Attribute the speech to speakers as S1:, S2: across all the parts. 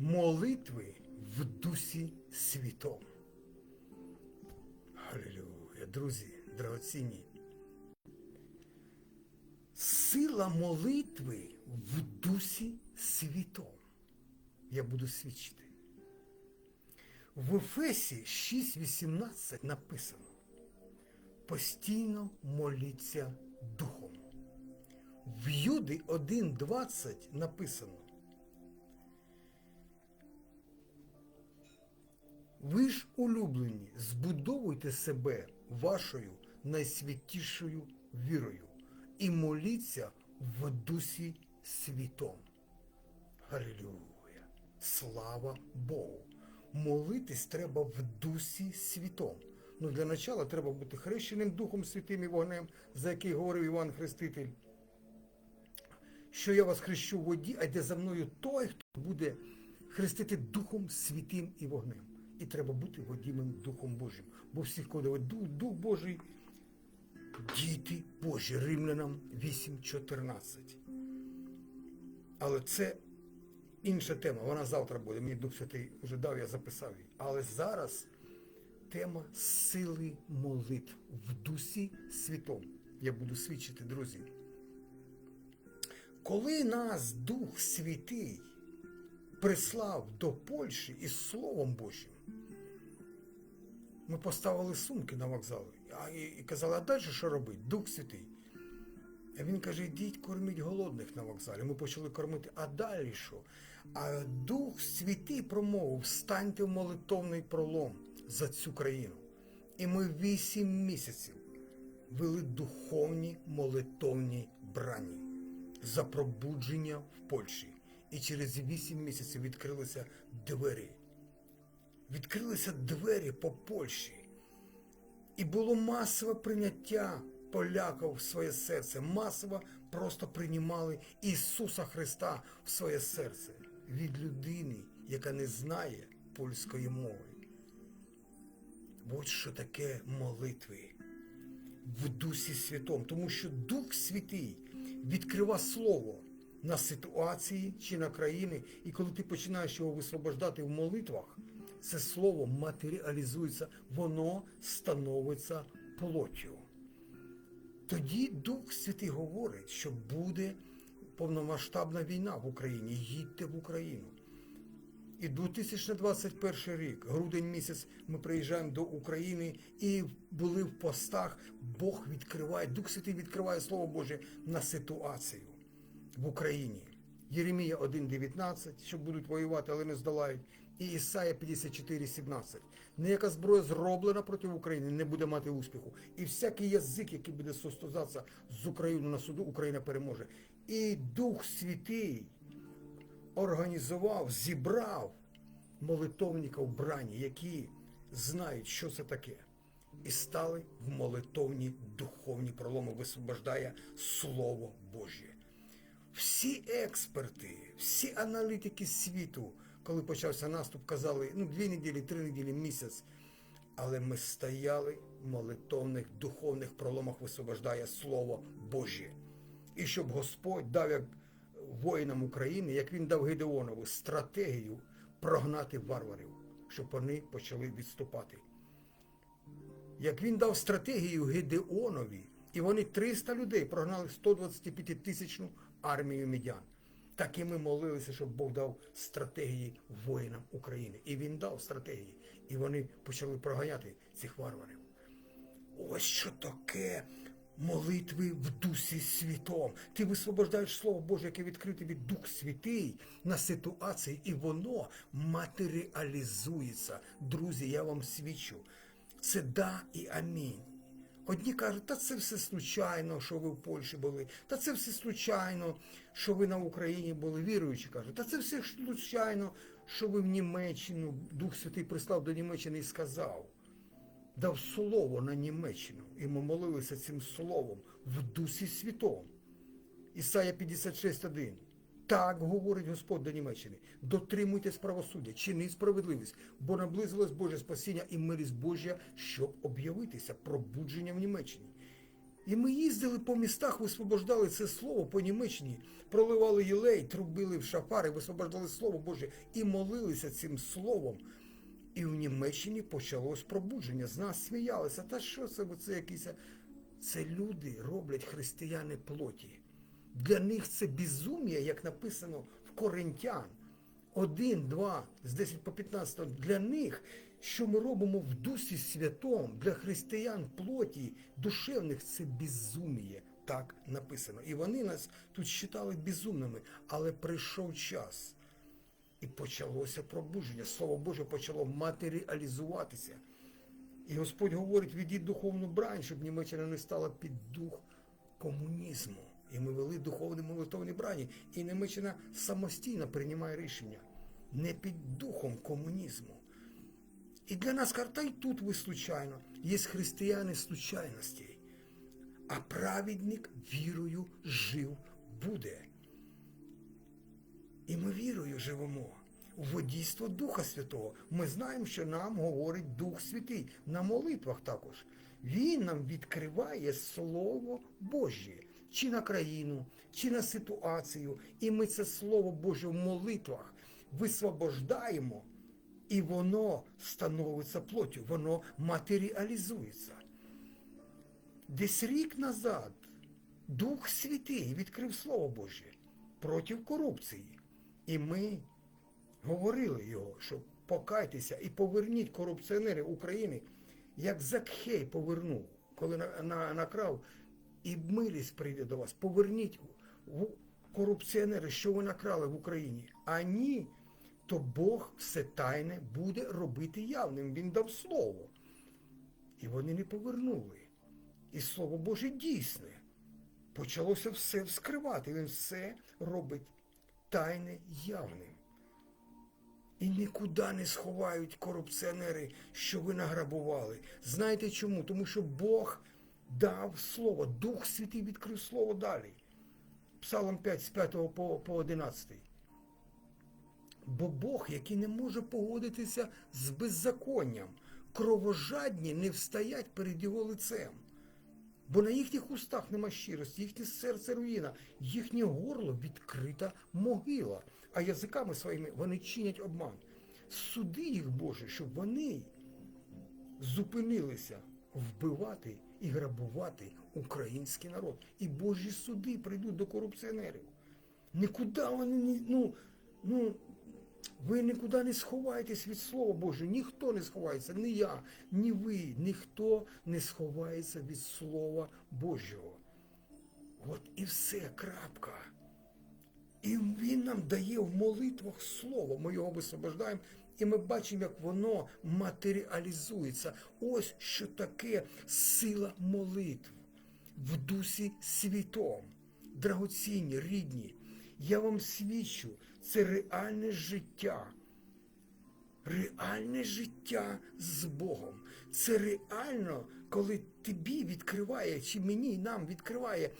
S1: молитви в дусі світом. Халілюя, друзі, драгоцінні. Сила молитви в дусі світом. Я буду свідчити. В Ефесі 6.18 написано постійно моліться Духом. В Юди 1.20 написано улюблені, збудовуйте себе вашою найсвятішою вірою і моліться в дусі світом. Халілюя! Слава Богу! Молитись треба в дусі світом. Ну, для начала треба бути хрещеним Духом Святим і вогнем, за який говорив Іван Хреститель. Що я вас хрещу в воді, а йде за мною той, хто буде хрестити Духом Святим і вогнем. І треба бути водімим Духом Божим. Бо всіх коли Дух, Дух Божий, діти Божі, Римлянам 8.14. Але це інша тема, вона завтра буде. Мені Дух Святий вже дав, я записав її. Але зараз тема сили молитв в дусі світом. Я буду свідчити, друзі. Коли нас Дух Святий прислав до Польщі із Словом Божим, ми поставили сумки на вокзал і, казали, а далі що робити? Дух Святий. А він каже, йдіть корміть голодних на вокзалі. Ми почали кормити, а далі що? А Дух Святий промовив, встаньте в молитовний пролом за цю країну. І ми вісім місяців вели духовні молитовні брані за пробудження в Польщі. І через вісім місяців відкрилися двері. Відкрилися двері по Польщі. І було масове прийняття поляків в своє серце. Масово просто приймали Ісуса Христа в своє серце від людини, яка не знає польської мови. От що таке молитви в Дусі Святом, тому що Дух Святий відкрива Слово на ситуації чи на країни, і коли ти починаєш його висвобождати в молитвах, це слово матеріалізується, воно становиться плоттю. Тоді Дух Святий говорить, що буде повномасштабна війна в Україні. Їдьте в Україну. І 2021 рік, грудень місяць, ми приїжджаємо до України і були в постах. Бог відкриває, Дух Святий відкриває Слово Боже на ситуацію в Україні. Єремія 1,19, що будуть воювати, але не здолають. І Ісая 54,17. Ніяка зброя зроблена проти України не буде мати успіху. І всякий язик, який буде состозатися з Україною на суду, Україна переможе. І Дух Святий організував, зібрав молитовників брані, які знають, що це таке. І стали в молитовні духовні проломи, висвобождає Слово Боже. Всі експерти, всі аналітики світу, коли почався наступ, казали, ну, дві неділі, три неділі, місяць. Але ми стояли в молитовних духовних проломах, висвобождає Слово Боже. І щоб Господь дав як воїнам України, як він дав Гедеонову, стратегію прогнати варварів, щоб вони почали відступати. Як він дав стратегію Гедеонові, і вони 300 людей прогнали 125 тисячну армію медян. Так і ми молилися, щоб Бог дав стратегії воїнам України. І він дав стратегії. І вони почали проганяти цих варварів. Ось що таке молитви в Дусі Святом. Ти висвобождаєш Слово Боже, яке відкрите від Дух Святий на ситуації, і воно матеріалізується. Друзі, я вам свідчу. Це да і амінь. Одні кажуть, та це все случайно, що ви в Польщі були, та це все случайно, що ви на Україні були, віруючі кажуть, та це все случайно, що ви в Німеччину, Дух Святий прислав до Німеччини і сказав, дав слово на Німеччину. І ми молилися цим словом в Дусі Святом. Ісая 56.1. Так говорить Господь до Німеччини. Дотримуйтесь правосуддя, чиніть справедливість, бо наблизилось Боже спасіння і милість Божа, щоб об'явитися пробудження в Німеччині. І ми їздили по містах, висвобождали це слово по Німеччині, проливали єлей, трубили в шафари, висвобождали Слово Боже і молилися цим словом. І в Німеччині почалось пробудження. З нас сміялися. Та що це? Це якісь. Це люди роблять християни плоті. Для них це безум'я, як написано в Коринтян. 1, 2, з 10 по 15. Для них, що ми робимо в Дусі Святом, для християн плоті, душевних, це безуміє. Так написано. І вони нас тут вважали безумними. Але прийшов час. І почалося пробудження. Слово Боже почало матеріалізуватися. І Господь говорить, ведіть духовну брань, щоб Німеччина не стала під дух комунізму. І ми вели духовні молитовні брані. І Німеччина самостійно приймає рішення не під духом комунізму. І для нас карта й тут ви случайно. Є християни случайностей. А праведник вірою жив буде. І ми вірою живемо. У водійство Духа Святого. Ми знаємо, що нам говорить Дух Святий на молитвах також. Він нам відкриває Слово Боже, чи на країну, чи на ситуацію. І ми це Слово Боже в молитвах висвобождаємо, і воно становиться плоттю, воно матеріалізується. Десь рік назад Дух Святий відкрив Слово Боже проти корупції. І ми говорили його, що покайтеся і поверніть корупціонерів України, як Закхей повернув, коли на, на, накрав, і милість прийде до вас. Поверніть корупціонери, що ви накрали в Україні. А ні, то Бог все тайне буде робити явним. Він дав слово. І вони не повернули. І Слово Боже дійсне. Почалося все вскривати. Він все робить тайне явним. І нікуди не сховають корупціонери, що ви награбували. Знаєте чому? Тому що Бог дав слово, Дух Святий відкрив слово далі. Псалом 5 з 5 по, по 11. Бо Бог, який не може погодитися з беззаконням, кровожадні не встоять перед його лицем. Бо на їхніх устах нема щирості, їхнє серце руїна, їхнє горло відкрита могила, а язиками своїми вони чинять обман. Суди їх, Боже, щоб вони зупинилися вбивати і грабувати український народ. І Божі суди прийдуть до корупціонерів. Нікуди вони. Ну, ну, ви нікуди не сховаєтесь від Слова Божого. Ніхто не сховається, ні я, ні ви, ніхто не сховається від Слова Божого. От і все, крапка. І Він нам дає в молитвах слово. Ми його висвобождаємо, і ми бачимо, як воно матеріалізується. Ось що таке сила молитв в дусі світом. Драгоцінні, рідні. Я вам свідчу, це реальне життя. Реальне життя з Богом. Це реально, коли тобі відкриває, чи мені, нам відкриває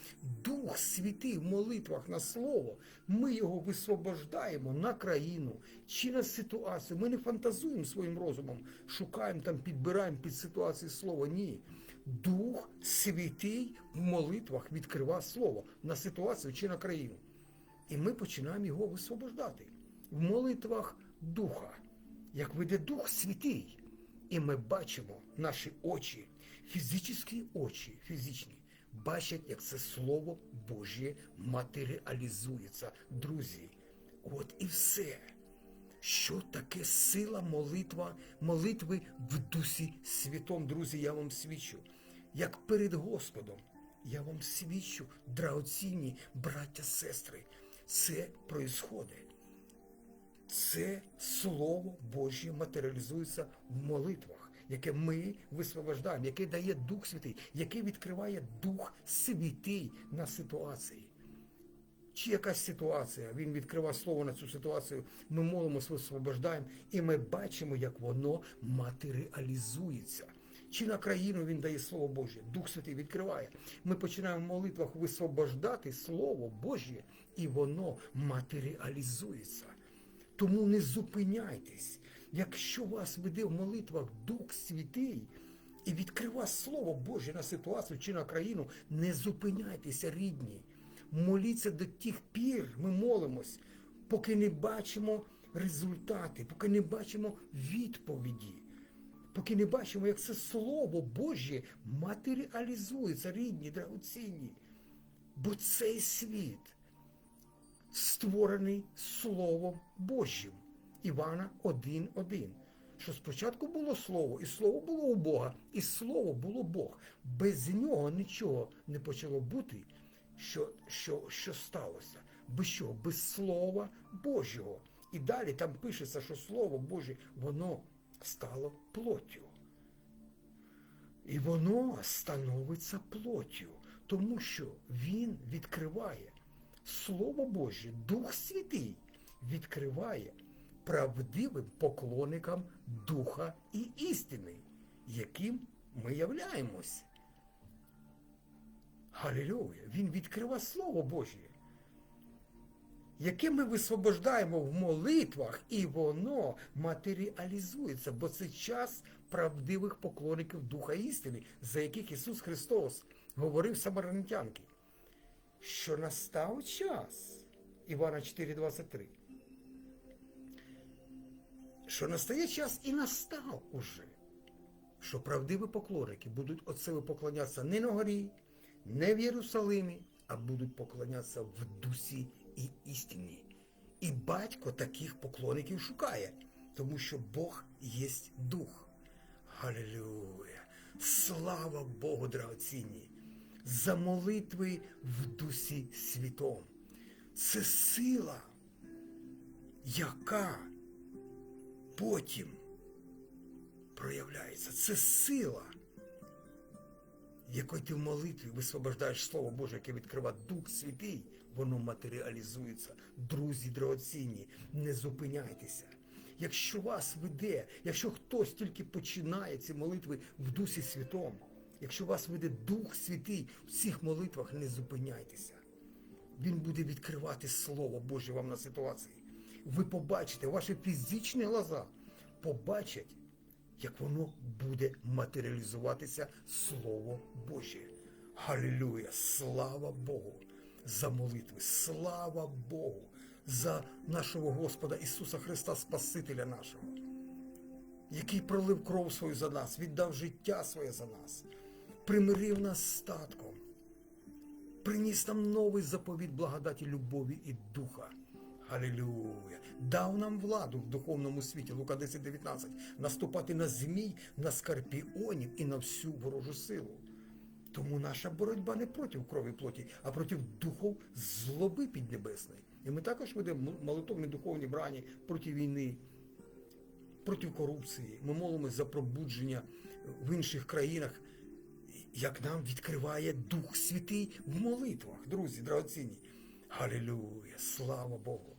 S1: Дух Святий в молитвах на Слово, ми його висвобождаємо на країну чи на ситуацію. Ми не фантазуємо своїм розумом, шукаємо там, підбираємо під ситуацію слово. Ні. Дух Святий в молитвах відкриває Слово на ситуацію чи на країну. І ми починаємо його висвобождати в молитвах Духа, як веде Дух Святий. І ми бачимо наші очі, фізичні очі, фізичні, бачать, як це Слово Боже матеріалізується. Друзі, от і все. Що таке сила молитва, молитви в Дусі Святом, друзі, я вам свідчу. Як перед Господом, я вам свідчу, драгоцінні браття, сестри. Це происходить. Це Слово Боже матеріалізується в молитвах, яке ми висвобождаємо, яке дає Дух Святий, яке відкриває Дух Святий на ситуації. Чи якась ситуація, він відкриває слово на цю ситуацію, ми молимося, висвобождаємо, і ми бачимо, як воно матеріалізується. Чи на країну він дає Слово Боже, Дух Святий відкриває. Ми починаємо в молитвах висвобождати Слово Боже, і воно матеріалізується. Тому не зупиняйтесь. Якщо вас веде в молитвах Дух Святий, і відкрива Слово Боже на ситуацію чи на країну. Не зупиняйтеся, рідні. Моліться до тих пір, ми молимось, поки не бачимо результати, поки не бачимо відповіді, поки не бачимо, як це Слово Боже матеріалізується, рідні, драгоцінні. Бо цей світ створений Словом Божим. Івана 1.1. Що спочатку було Слово, і Слово було у Бога, і Слово було Бог. Без нього нічого не почало бути, що, що, що сталося. Без чого? Без Слова Божого. І далі там пишеться, що Слово Боже, воно стало плоттю. І воно становиться плоттю, тому що він відкриває Слово Боже, Дух Святий відкриває правдивим поклонникам Духа і істини, яким ми являємось. Галілюя! Він відкриває Слово Боже, яке ми висвобождаємо в молитвах, і воно матеріалізується, бо це час правдивих поклонників Духа істини, за яких Ісус Христос говорив самарянтянки, що настав час. Івана 4,23. Що настає час і настав уже, що правдиві поклонники будуть от себе поклонятися не на горі, не в Єрусалимі, а будуть поклонятися в дусі і істині. І батько таких поклонників шукає, тому що Бог є дух. Галилюя! Слава Богу, драгоцінні! За молитви в дусі світом. Це сила, яка потім проявляється. Це сила, якою ти в молитві висвобождаєш Слово Боже, яке відкриває Дух Святий, воно матеріалізується. Друзі драгоцінні, не зупиняйтеся. Якщо вас веде, якщо хтось тільки починає ці молитви в Дусі Святому, якщо вас веде Дух Святий в цих молитвах, не зупиняйтеся. Він буде відкривати Слово Боже вам на ситуації. Ви побачите, ваші фізичні глаза побачать, як воно буде матеріалізуватися Слово Боже. Галілюя! Слава Богу! За молитви! Слава Богу! За нашого Господа Ісуса Христа, Спасителя нашого, який пролив кров свою за нас, віддав життя своє за нас, примирив нас статком, приніс нам новий заповіт благодаті, любові і духа. Алілюя! Дав нам владу в духовному світі, Лука 10.19, наступати на змій, на скорпіонів і на всю ворожу силу. Тому наша боротьба не проти крові плоті, а проти духов злоби піднебесної. І ми також ведемо молитовні духовні брані проти війни, проти корупції. Ми молимося за пробудження в інших країнах, як нам відкриває Дух Святий в молитвах, друзі, драгоцінні. Галілюя! Слава Богу!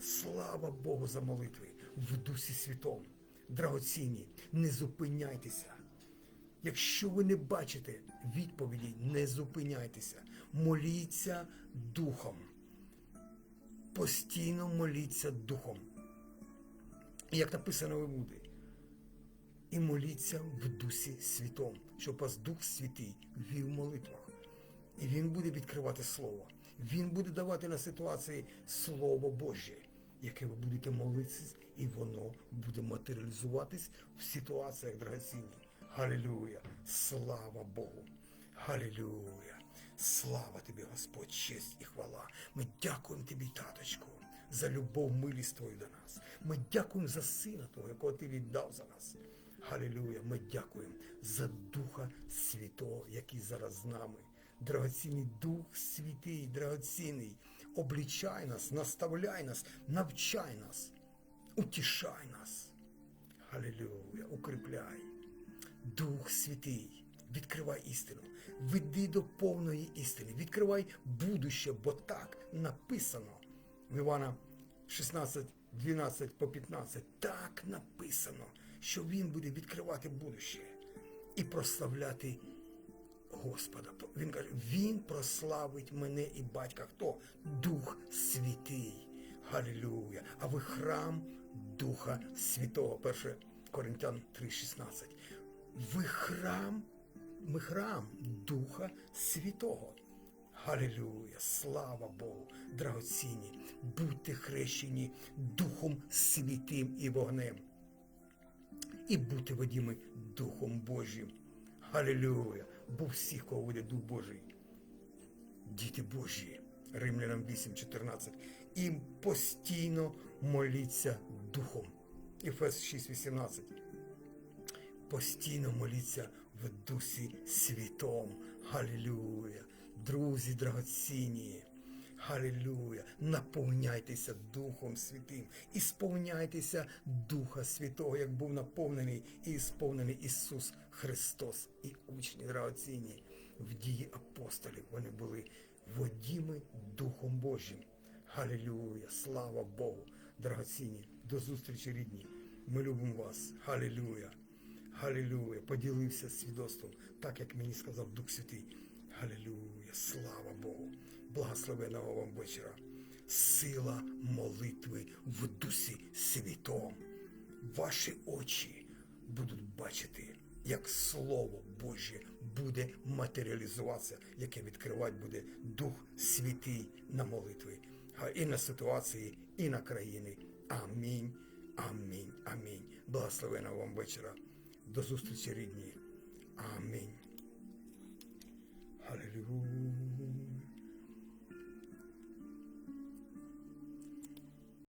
S1: Слава Богу за молитви в Дусі Святому. Драгоцінні, не зупиняйтеся. Якщо ви не бачите відповіді, не зупиняйтеся. Моліться духом. Постійно моліться духом. Як написано ви буде. І моліться в Дусі Святом, щоб вас Дух Святий вів в молитвах. І Він буде відкривати Слово. Він буде давати на ситуації Слово Боже, яке ви будете молитися, і воно буде матеріалізуватись в ситуаціях драгоцінні. Галілюя! Слава Богу! Галілюя! Слава тобі, Господь, честь і хвала. Ми дякуємо тобі, таточку, за любов, милість твою до нас. Ми дякуємо за сина Твого, якого ти віддав за нас. Галілюя! Ми дякуємо за Духа Святого, який зараз з нами. Драгоцінний Дух Святий, драгоцінний, облічай нас, наставляй нас, навчай нас, утішай нас. Галілюя, укріпляй. Дух Святий, відкривай істину, веди до повної істини, відкривай будуще, бо так написано. В Івана 16, 12 по 15. Так написано, що він буде відкривати будуще і прославляти Господа. Він каже, він прославить мене і батька. Хто? Дух Святий. Галілюя. А ви храм Духа Святого. 1 Коринтян 3,16. ви храм, ми храм Духа Святого. Халилюя, слава Богу, драгоцінні, будьте хрещені Духом Святим і вогнем. І будьте водіми Духом Божим. Халилюя, бо всіх, кого веде Дух Божий. Діти Божі, Римлянам 8.14. І постійно моліться Духом. Ефес 6.18 постійно моліться в Дусі Святом. Халілюя. Друзі драгоцінні. Халілюя. Наповняйтеся Духом Святим. І сповняйтеся Духа Святого, як був наповнений і сповнений Ісус Христос. І учні драгоцінні в дії апостолів. Вони були водіми Духом Божим. Халілюя. Слава Богу. Драгоцінні. До зустрічі рідні. Ми любимо вас. Халілюя. Халілюя, поділився свідоцтвом, так як мені сказав Дух Святий. Халілюя, слава Богу, благословеного вам вечора. Сила молитви в Дусі Святом. Ваші очі будуть бачити, як Слово Боже буде матеріалізуватися, яке відкривати буде Дух Святий на молитви. І на ситуації, і на країни. Амінь. Амінь. Амінь. Благословеного вам вечора. До зустрічі рідні. Амінь. Халилюя.